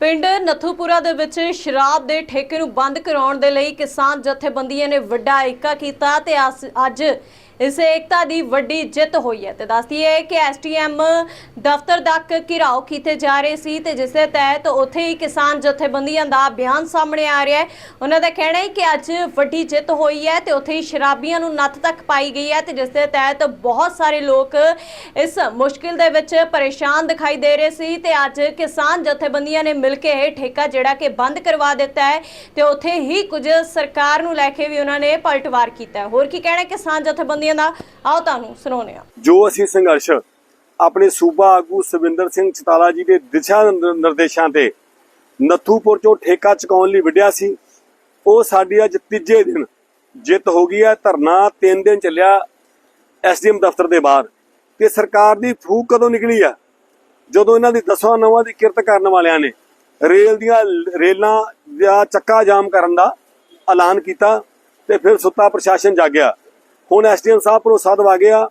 ਪਿੰਡ ਨਥੂਪੁਰਾ ਦੇ ਵਿੱਚ ਸ਼ਰਾਬ ਦੇ ਠੇਕੇ ਨੂੰ ਬੰਦ ਕਰਾਉਣ ਦੇ ਲਈ ਕਿਸਾਨ ਜਥੇਬੰਦੀਆਂ ਨੇ ਵੱਡਾ ਏਕਾ ਕੀਤਾ ਤੇ ਅਸ- ਅੱਜ ਇਸ ਏਕਤਾ ਦੀ ਵੱਡੀ ਜਿੱਤ ਹੋਈ ਹੈ। ਤੇ ਦੱਸਦੀ ਹੈ ਕਿ ਐਸਟੀਐਮ ਦਫ਼ਤਰ ਤੱਕ ਘਿਰਾਓ ਕੀਤੇ ਜਾ ਰਹੇ ਸੀ ਤੇ ਜਿਸ ਦੇ ਤਹਿਤ ਉੱਥੇ ਹੀ ਕਿਸਾਨ ਜਥੇਬੰਦੀਆਂ ਦਾ ਬਿਆਨ ਸਾਹਮਣੇ ਆ ਰਿਹਾ ਹੈ। ਉਹਨਾਂ ਦਾ ਕਹਿਣਾ ਹੈ ਕਿ ਅੱਜ ਵੱਡੀ ਜਿੱਤ ਹੋਈ ਹੈ ਤੇ ਉੱਥੇ ਹੀ ਸ਼ਰਾਬੀਆਂ ਨੂੰ ਨੱਥ ਤੱਕ ਪਾਈ ਗਈ ਹੈ ਤੇ ਜਿਸ ਦੇ ਤਹਿਤ ਬਹੁਤ ਸਾਰੇ ਲੋਕ ਇਸ ਮੁਸ਼ਕਿਲ ਦੇ ਵਿੱਚ ਪਰੇਸ਼ਾਨ ਦਿਖਾਈ ਦੇ ਰਹੇ ਸੀ ਤੇ ਅੱਜ ਕਿਸਾਨ ਜਥੇਬੰਦੀਆਂ ਨੇ ਮਿਲ ਕੇ ਇਹ ਠੇਕਾ ਜਿਹੜਾ ਕਿ ਬੰਦ ਕਰਵਾ ਦਿੱਤਾ ਹੈ ਤੇ ਉੱਥੇ ਹੀ ਕੁਝ ਸਰਕਾਰ ਨੂੰ ਲੈ ਕੇ ਵੀ ਉਹਨਾਂ ਨੇ ਪਲਟਵਾਰ ਕੀਤਾ ਹੈ। ਹੋਰ ਕੀ ਕਹਿਣਾ ਕਿਸਾਨ ਜਥੇਬੰਦੀਆਂ ਦਾ, ਆਓ ਤੁਹਾਨੂੰ ਸੁਣਾਉਂਦੇ ਹਾਂ। ਜੋ ਅਸੀਂ ਸੰਘਰਸ਼ ਆਪਣੇ ਸੂਬਾ ਆਗੂ ਸਵਿੰਦਰ ਸਿੰਘ ਚਤਾਲਾ ਜੀ ਦੇ ਦਿਸ਼ਾ ਨਿਰਦੇਸ਼ਾਂ ਤੇ ਨੱਥੂਪੁਰ ਚੋਂ ਠੇਕਾ ਚੁਕਾਉਣ ਲਈ ਵਿੱਢਿਆ ਸੀ, ਉਹ ਸਾਡੀ ਅੱਜ ਤੀਜੇ ਦਿਨ ਜਿੱਤ ਹੋ ਗਈ ਹੈ। ਧਰਨਾ 3 ਦਿਨ ਚੱਲਿਆ ਐਸਡੀਐਮ ਦਫ਼ਤਰ ਦੇ ਬਾਹਰ ਤੇ ਸਰਕਾਰ ਦੀ ਫੂਕ ਕਦੋਂ ਨਿਕਲੀ ਆ? ਜਦੋਂ ਇਹਨਾਂ ਦੀ ਦਸਵਾਂ ਨਵਾਂ ਦੀ ਕਿਰਤ ਕਰਨ ਵਾਲਿਆਂ ਨੇ ਰੇਲ ਦੀਆਂ ਰੇਲਾਂ ਦਾ ਚੱਕਾ ਜਾਮ ਕਰਨ ਦਾ ਐਲਾਨ ਕੀਤਾ ਤੇ ਫਿਰ ਸੁੱਤਾ ਪ੍ਰਸ਼ਾਸਨ ਜਾਗਿਆ। ਹੁਣ ਐਸਡੀਐਮ ਸਾਹਿਬ ਭਰੋਸਾ ਦਵਾ ਗਿਆ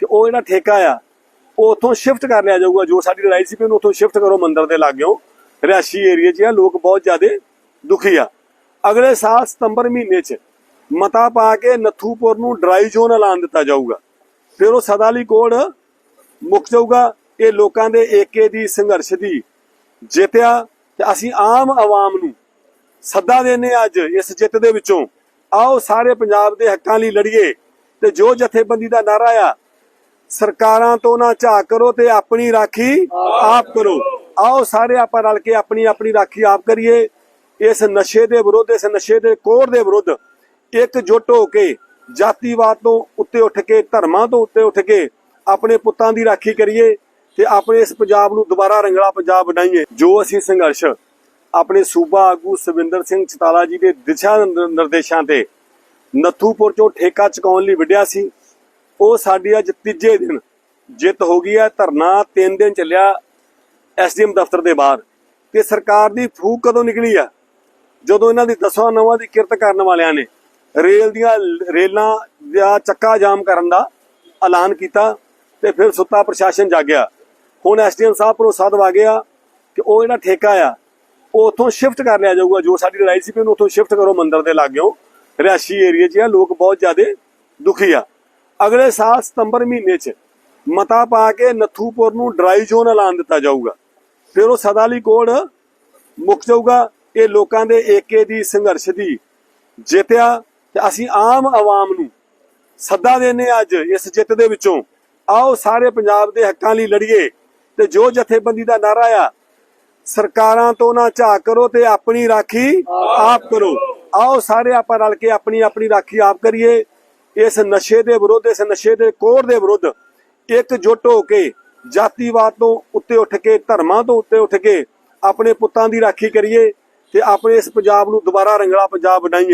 ਕਿ ਉਹ ਜਿਹੜਾ ਠੇਕਾ ਆ, ਉਹ ਉਥੋਂ ਸ਼ਿਫਟ ਕਰ ਲਿਆ ਜਾਊਗਾ। ਜੋ ਸਾਡੀ ਲੜਾਈ ਸੀ ਵੀ ਉਹਨੂੰ ਉਥੋਂ ਸ਼ਿਫਟ ਕਰੋ, ਮੰਦਿਰ ਦੇ ਲਾਗਿਓ। ਰਿਹਾਸ਼ੀ ਏਰੀਆ 'ਚ ਆ, ਲੋਕ ਬਹੁਤ ਜ਼ਿਆਦਾ ਦੁਖੀ ਆ। ਅਗਲੇ ਸਾਲ ਸਤੰਬਰ ਮਹੀਨੇ 'ਚ ਮਤਾ ਪਾ ਕੇ ਨੱਥੂਪੁਰ ਨੂੰ ਡਰਾਈ ਜ਼ੋਨ ਐਲਾਨ ਦਿੱਤਾ ਜਾਊਗਾ। ਫਿਰ ਉਹ ਸਦਾ ਲਈ ਕੋਡ ਮੁੱਕ ਜਾਊਗਾ। ਇਹ ਲੋਕਾਂ ਦੇ ਏਕੇ ਦੀ ਸੰਘਰਸ਼ ਦੀ ਜਿੱਤਿਆ ਤੇ ਅਸੀਂ ਆਮ ਆਵਾਮ ਨੂੰ ਸੱਦਾ ਦੇਨੇ ਅੱਜ ਇਸ ਜਿੱਤ ਦੇ ਵਿੱਚੋਂ। ਆਓ ਸਾਰੇ ਪੰਜਾਬ ਦੇ ਹੱਕਾਂ ਲਈ ਲੜੀਏ। ਤੇ ਜੋ ਜਥੇਬੰਦੀ ਦਾ ਨਾਰਾ ਆ, ਸਰਕਾਰਾਂ ਤੋਂ ਨਾ ਝਾਕ ਕਰੋ ਤੇ ਆਪਣੀ ਰਾਖੀ ਆਪ ਕਰੋ। ਆਓ ਸਾਰੇ ਆਪਾਂ ਰਲ ਕੇ ਆਪਣੀ ਆਪਣੀ ਰਾਖੀ ਆਪ ਕਰੀਏ। ਇਸ ਨਸ਼ੇ ਦੇ ਵਿਰੁੱਧ, ਇਸ ਨਸ਼ੇ ਦੇ ਕੋੜ ਦੇ ਵਿਰੁੱਧ ਇਕਜੁੱਟ ਹੋ ਕੇ, ਜਾਤੀਵਾਦ ਤੋਂ ਉੱਤੇ ਉੱਠ ਕੇ, ਧਰਮਾਂ ਤੋਂ ਉੱਤੇ ਉੱਠ ਕੇ ਆਪਣੇ ਪੁੱਤਾਂ ਦੀ ਰਾਖੀ ਕਰੀਏ ਤੇ ਆਪਣੇ ਇਸ ਪੰਜਾਬ ਨੂੰ ਦੁਬਾਰਾ ਰੰਗਲਾ ਪੰਜਾਬ ਬਣਾਈਏ। ਜੋ ਅਸੀਂ ਸੰਘਰਸ਼ ਆਪਣੇ ਸੂਬਾ ਆਗੂ ਸਵਿੰਦਰ ਸਿੰਘ ਚਤਾਲਾ ਜੀ ਦੇ ਦਿਸ਼ਾ ਨਿਰਦੇਸ਼ਾਂ ਤੇ ਨੱਥੂਪੁਰ ਚੋਂ ਠੇਕਾ ਚੁਕਾਉਣ ਲਈ ਵਿੱਢਿਆ ਸੀ। ਉਹ ਸਾਡੀ ਅੱਜ ਤੀਜੇ ਦਿਨ ਜਿੱਤ ਹੋ ਗਈ ਹੈ। ਧਰਨਾ 3 ਦਿਨ ਚੱਲਿਆ ਐਸਡੀਐਮ ਦਫ਼ਤਰ ਦੇ ਬਾਹਰ। ਤੇ ਸਰਕਾਰ ਦੀ ਫੂਕ ਕਦੋਂ ਨਿਕਲੀ ਆ? ਜਦੋਂ ਇਹਨਾਂ ਦੀ ਦਸਵਾਂ ਨਵਾਂ ਦੀ ਕਿਰਤ ਕਰਨ ਵਾਲਿਆਂ ਨੇ ਰੇਲ ਦੀਆਂ ਰੇਲਾਂ ਦਾ ਚੱਕਾ ਜਾਮ ਕਰਨ ਦਾ ਐਲਾਨ ਕੀਤਾ ਤੇ ਫਿਰ ਸੁੱਤਾ ਪ੍ਰਸ਼ਾਸਨ ਜਾਗਿਆ। ਹੁਣ ਐਸਡੀਐਮ ਸਾਹਿਬ ਭਰੋਸਾ ਦਵਾ ਗਿਆ ਕਿ ਉਹ ਜਿਹੜਾ ਠੇਕਾ ਆ, ਉਹ ਉਥੋਂ ਸ਼ਿਫਟ ਕਰ ਲਿਆ ਜਾਊਗਾ। ਜੋ ਸਾਡੀ ਲੜਾਈ ਸੀ ਵੀ ਉਹਨੂੰ ਉਥੋਂ ਸ਼ਿਫਟ ਕਰੋ, ਮੰਦਿਰ ਦੇ ਲਾਗਿਓ। ਰਿਹਾਸ਼ੀ ਏਰੀਆ 'ਚ ਆ, ਲੋਕ ਬਹੁਤ ਜ਼ਿਆਦਾ ਦੁਖੀ ਆ। ਅਗਲੇ ਸਾਲ ਸਤੰਬਰ ਮਹੀਨੇ 'ਚ ਮਤਾ ਪਾ ਕੇ ਨੱਥੂਪੁਰ ਨੂੰ ਡਰਾਈ ਜ਼ੋਨ ਐਲਾਨ ਦਿੱਤਾ ਜਾਊਗਾ। ਫਿਰ ਉਹ ਸਦਾ ਲਈ ਕੋਡ ਮੁੱਕ ਜਾਊਗਾ। ਇਹ ਲੋਕਾਂ ਦੇ ਏਕੇ ਦੀ ਸੰਘਰਸ਼ ਦੀ ਜਿੱਤਿਆ ਤੇ ਅਸੀਂ ਆਮ ਆਵਾਮ ਨੂੰ ਸੱਦਾ ਦੇਨੇ ਅੱਜ ਇਸ ਜਿੱਤ ਦੇ ਵਿੱਚੋਂ। ਆਓ ਸਾਰੇ ਪੰਜਾਬ ਦੇ ਹੱਕਾਂ ਲਈ ਲੜੀਏ ਤੇ ਜੋ ਜਥੇਬੰਦੀ ਦਾ ਨਾਰਾ ਆ, ਸਰਕਾਰਾਂ ਤੋਂ ਨਾ ਝਾਕ ਕਰੋ ਤੇ ਆਪਣੀ ਰਾਖੀ ਆਪ ਕਰੋ। ਆਓ ਸਾਰੇ ਆਪਾਂ ਰਲ ਕੇ ਆਪਣੀ ਆਪਣੀ ਰਾਖੀ ਆਪ ਕਰੀਏ। ਇਸ ਨਸ਼ੇ ਦੇ ਵਿਰੁੱਧ, ਇਸ ਨਸ਼ੇ ਦੇ ਕੋਰ ਦੇ ਵਿਰੁੱਧ ਇੱਕ ਜੁੱਟ ਹੋ ਕੇ, ਜਾਤੀਵਾਦ ਤੋਂ ਉੱਤੇ ਉੱਠ ਕੇ, ਧਰਮਾਂ ਤੋਂ ਉੱਤੇ ਉੱਠ ਕੇ ਆਪਣੇ ਪੁੱਤਾਂ ਦੀ ਰਾਖੀ ਕਰੀਏ ਤੇ ਆਪਣੇ ਇਸ ਪੰਜਾਬ ਨੂੰ ਦੁਬਾਰਾ ਰੰਗਲਾ ਪੰਜਾਬ ਬਣਾਈਏ।